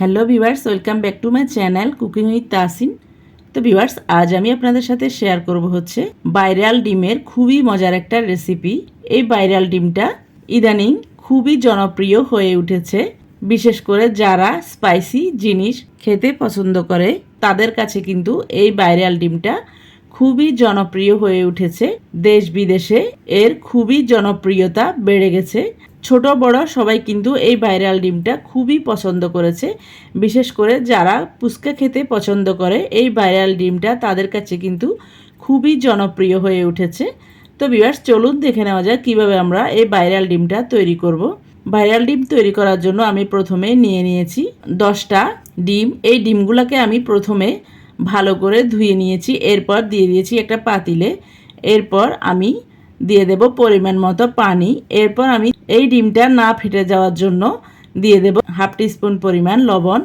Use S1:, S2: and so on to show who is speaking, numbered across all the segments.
S1: Hello viewers welcome back to my channel cooking with Tasin তো viewers আজ আমি আপনাদের সাথে শেয়ার করব হচ্ছে বাইরাল ডিমের খুবই মজার একটা রেসিপি এই বাইরাল ডিমটা ইদানিং খুবই জনপ্রিয় হয়ে উঠেছে। বিশেষ করে যারা স্পাইসি জিনিস খেতে পছন্দ করে, তাদের কাছে কিন্তু এই বাইরাল ডিমটা খুবই জনপ্রিয় হয়ে উঠেছে দেশ বিদেশে। এর খুবই জনপ্রিয়তা বেড়ে গেছে। ছোট বড় সবাই কিন্তু এই ভাইরাল ডিমটা খুবই পছন্দ করেছে। বিশেষ করে যারা পুচকা খেতে পছন্দ করে, এই ভাইরাল ডিমটা তাদের কাছে কিন্তু খুবই জনপ্রিয় হয়ে উঠেছে। তো বিয়ার্স চলুন দেখে নেওয়া যাক কীভাবে আমরা এই ভাইরাল ডিমটা তৈরি করব। ভাইরাল ডিম তৈরি করার জন্য আমি প্রথমে নিয়ে নিয়েছি দশটা ডিম। এই ডিমগুলোকে আমি প্রথমে ভালো করে ধুয়ে নিয়েছি, এরপর দিয়ে দিয়েছি একটা পাতিলে। এরপর আমি দিয়ে দেব পরিমাণ মতো পানি। এরপর আমি এই ডিমটা না ফেটে যাওয়ার জন্য দিয়ে দেব হাফ টিস্পুন পরিমাণ লবণ।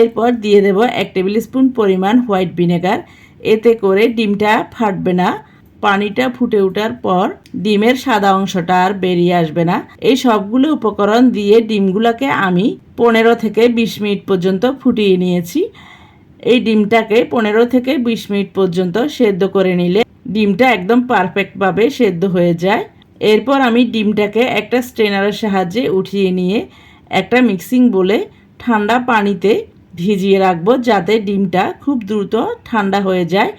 S1: এরপর দিয়ে দেব এক টেবিল স্পুন পরিমাণ হোয়াইট ভিনেগার। এতে করে ডিমটা ফাটবে না। পানিটা ফুটে ওঠার পর ডিমের সাদা অংশটা আর বেরিয়ে আসবে না। এই সবগুলো উপকরণ দিয়ে ডিমগুলোকে আমি পনেরো থেকে বিশ মিনিট পর্যন্ত ফুটিয়ে নিয়েছি। এই ডিমটাকে পনেরো থেকে বিশ মিনিট পর্যন্ত সেদ্ধ করে নিলে ডিমটা একদম পারফেক্টভাবে সেদ্ধ হয়ে যায়। এরপর আমি ডিমটাকে একটা স্ট্রেনারের সাহায্যে উঠিয়ে নিয়ে একটা মিক্সিং বলে ঠান্ডা পানিতে ভিজিয়ে রাখব যাতে ডিমটা খুব দ্রুত ঠান্ডা হয়ে যায়।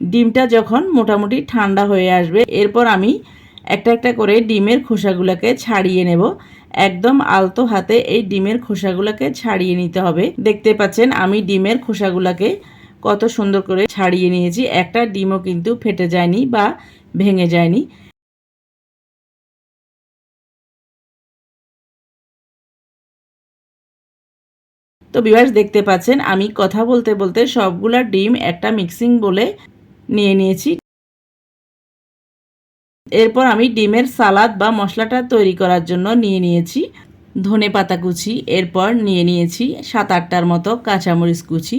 S1: ডিমটা যখন মোটামুটি ঠান্ডা হয়ে আসবে, এরপর আমি একটা একটা করে ডিমের খোসাগুলোকে ছাড়িয়ে নেব। একদম আলতো হাতে এই ডিমের খোসাগুলোকে ছাড়িয়ে নিতে হবে। দেখতে পাচ্ছেন, আমি ডিমের খোসাগুলোকে কত সুন্দর করে ছাড়িয়ে নিয়েছি। একটা ডিমও কিন্তু ফেটে যায়নি বা ভেঙে যায়নি। তো বিভাস দেখতে পাচ্ছেন, আমি কথা বলতে বলতে সবগুলা ডিম একটা মিক্সিং বলে নিয়ে নিয়েছি। এরপর আমি ডিমের সালাদ বা মশলাটা তৈরি করার জন্য নিয়ে নিয়েছি। ধনে পাতা কুচি, এরপর নিয়ে নিয়েছি সাত আটটার মতো কাঁচামরিচ কুচি।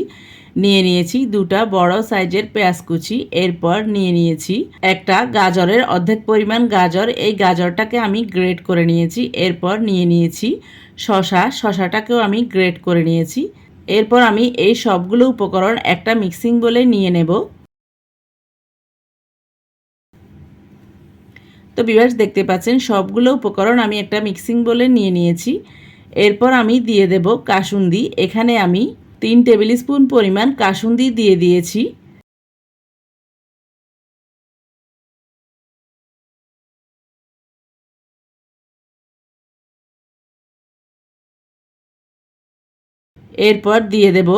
S1: নিয়ে নিয়েছি দুটা বড় সাইজের পেঁয়াজ কুচি। এরপর নিয়ে নিয়েছি একটা গাজরের অর্ধেক পরিমাণ গাজর। এই গাজরটাকে আমি গ্রেট করে নিয়েছি। এরপর নিয়ে নিয়েছি শশা শশাটাকেও আমি গ্রেট করে নিয়েছি। এরপর আমি এই সবগুলো উপকরণ একটা মিক্সিং বলে নিয়ে নেব। তো বিভাস দেখতে পাচ্ছেন, সবগুলো উপকরণ আমি একটা মিক্সিং বলে নিয়ে নিয়েছি। এরপর আমি দিয়ে দেব কাসুন্দি। এখানে আমি তিন টেবিল স্পুন পরিমাণ কাসুন্দি দিয়ে দিয়েছি। এরপর দিয়ে দেব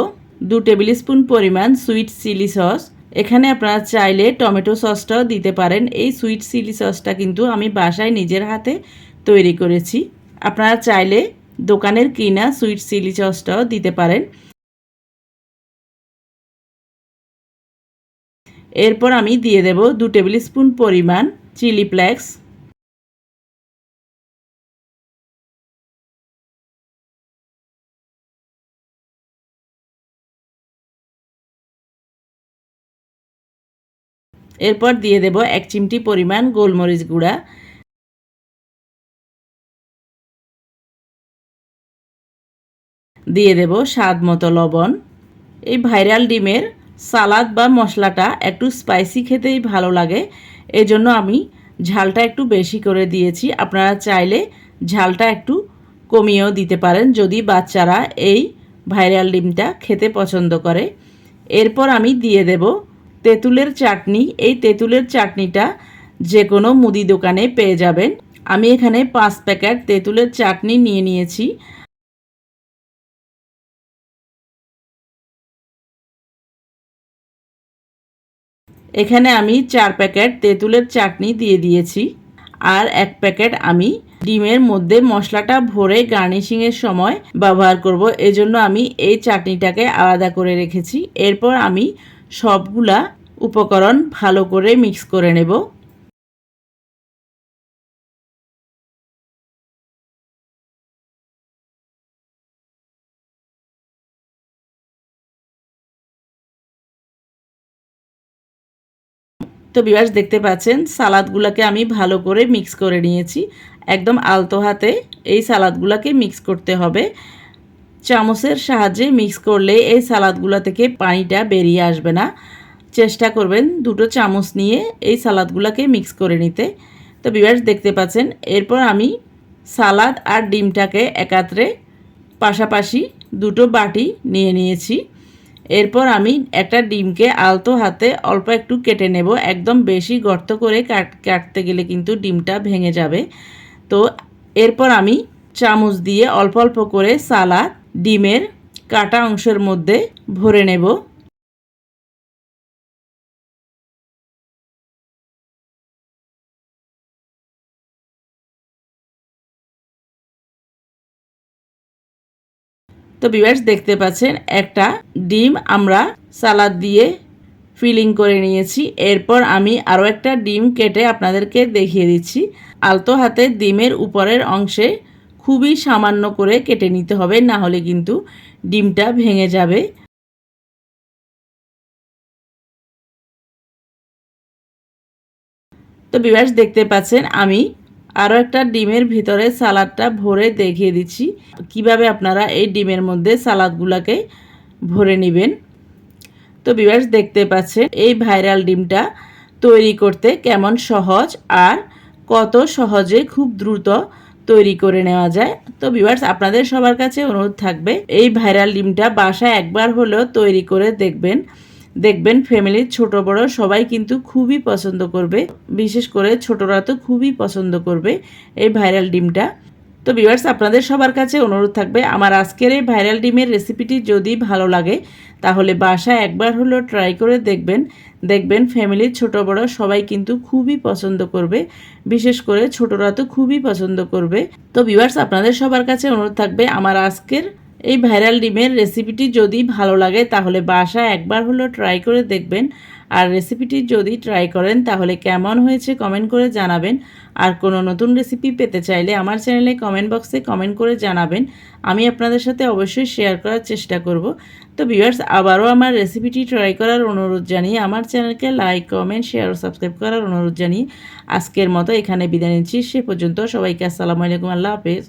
S1: দু টেবিল স্পুন পরিমাণ সুইট চিলি সস এখানে আপনারা চাইলে টমেটো সসটাও দিতে পারেন। এই সুইট চিলি সসটা কিন্তু আমি বাসায় নিজের হাতে তৈরি করেছি। আপনারা চাইলে দোকানের কিনা সুইট চিলি সসটাও দিতে পারেন। এরপর আমি দিয়ে দেব দু টেবিল স্পুন পরিমাণ চিলি ফ্লেক্স এরপর দিয়ে দেব এক চিমটি পরিমাণ গোলমরিচ গুঁড়া। দিয়ে দেব স্বাদ মতো লবণ। এই ভাইরাল ডিমের সালাদ বা মশলাটা একটু স্পাইসি খেতেই ভালো লাগে। এজন্য আমি ঝালটা একটু বেশি করে দিয়েছি। আপনারা চাইলে ঝালটা একটু কমিয়েও দিতে পারেন যদি বাচ্চারা এই ভাইরাল ডিমটা খেতে পছন্দ করে। এরপর আমি দিয়ে দেব তেঁতুলের চাটনি, এই তেঁতুলের চাটনিটা যে কোনো মুদি দোকানে পেয়ে যাবেন। আমি এখানে পাঁচ প্যাকেট তেঁতুলের চাটনি নিয়ে নিয়েছি। এখানে আমি চার প্যাকেট তেঁতুলের চাটনি দিয়ে দিয়েছি। আর এক প্যাকেট আমি ডিমের মধ্যে মশলাটা ভরে গার্নিশিংয়ের সময় ব্যবহার করব। এজন্য আমি এই চাটনিটাকে আলাদা করে রেখেছি। এরপর আমি সবগুলা উপকরণ ভালো করে মিক্স করে নেব। তো বিবাস দেখতে পাচ্ছেন, সালাদগুলোকে আমি ভালো করে মিক্স করে নিয়েছি। একদম আলতো হাতে এই সালাদগুলোকে মিক্স করতে হবে। চামচের সাহায্যে মিক্স করলে এই সালাদগুলো থেকে পানিটা বেরিয়ে আসবে না। চেষ্টা করবেন দুটো চামচ নিয়ে এই সালাদগুলোকে মিক্স করে নিতে। তো বিবাস দেখতে পাচ্ছেন, এরপর আমি সালাদ আর ডিমটাকে একাত্রে পাশাপাশি দুটো বাটি নিয়ে নিয়েছি। এরপর আমি একটা ডিমকে আলতো হাতে অল্প একটু কেটে নেব। একদম বেশি গর্ত করে কাট, কাটতে গেলে কিন্তু ডিমটা ভেঙে যাবে। তো এরপর আমি চামচ দিয়ে অল্প অল্প করে সালাদ ডিমের কাটা অংশের মধ্যে ভরে নেব। তো বিভার্স দেখতে পাচ্ছেন, একটা ডিম আমরা সালাদ দিয়ে ফিলিং করে নিয়েছি। এরপর আমি আরও একটা ডিম কেটে আপনাদেরকে দেখিয়ে দিচ্ছি। আলতো হাতে ডিমের উপরের অংশে খুবই সামান্য করে কেটে নিতে হবে, না হলে কিন্তু ডিমটা ভেঙে যাবে। তো বিবাস দেখতে পাচ্ছেন, আমি আরও একটা ডিমের ভিতরে সালাদটা ভরে দেখিয়ে দিচ্ছি। কীভাবে আপনারা এই ডিমের মধ্যে সালাদগুলোকে ভরে নেবেন। তো বিবাস দেখতে পাচ্ছেন, এই ভাইরাল ডিমটা তৈরি করতে কেমন সহজ আর কত সহজে খুব দ্রুত তৈরি করে নেওয়া যায়। তো ভিউয়ার্স আপনাদের সবার কাছে অনুরোধ থাকবে, এই ভাইরাল ডিমটা বাসায় একবার হলেও তৈরি করে দেখবেন। দেখবেন ফ্যামিলির ছোট, বড় সবাই কিন্তু খুবই পছন্দ করবে। বিশেষ করে ছোটরা তো খুবই পছন্দ করবে এই ভাইরাল ডিমটা। তো ভিউয়ার্স আপনাদের সবার কাছে অনুরোধ থাকবে, আমার আজকের এই ভাইরাল ডিমের রেসিপিটি যদি ভালো লাগে, তাহলে বাসায় একবার হলেও ট্রাই করে দেখবেন। দেখবেন ফ্যামিলির ছোট বড় সবাই কিন্তু খুবই পছন্দ করবে, বিশেষ করে ছোটরা তো খুবই পছন্দ করবে। তো ভিউয়ার্স আপনাদের সবার কাছে অনুরোধ থাকবে, আমার আজকের এই ভাইরাল ডিমের রেসিপিটি যদি ভালো লাগে, তাহলে বাসায় একবার হলেও ট্রাই করে দেখবেন। আর রেসিপিটি যদি ট্রাই করেন, তাহলে কেমন হয়েছে কমেন্ট করে জানাবেন। আর কোনো নতুন রেসিপি পেতে চাইলে আমার চ্যানেলে কমেন্ট বক্সে কমেন্ট করে জানাবেন। আমি আপনাদের সাথে অবশ্যই শেয়ার করার চেষ্টা করব। তো ভিউয়ার্স আবারও আমার রেসিপিটি ট্রাই করার অনুরোধ জানিয়ে, আমার চ্যানেলকে লাইক কমেন্ট শেয়ার ও সাবস্ক্রাইব করার অনুরোধ জানিয়ে আজকের মতো এখানে বিদায় নিচ্ছি। সে পর্যন্ত সবাইকে আসসালামু আলাইকুম। আল্লাহ হাফেজ।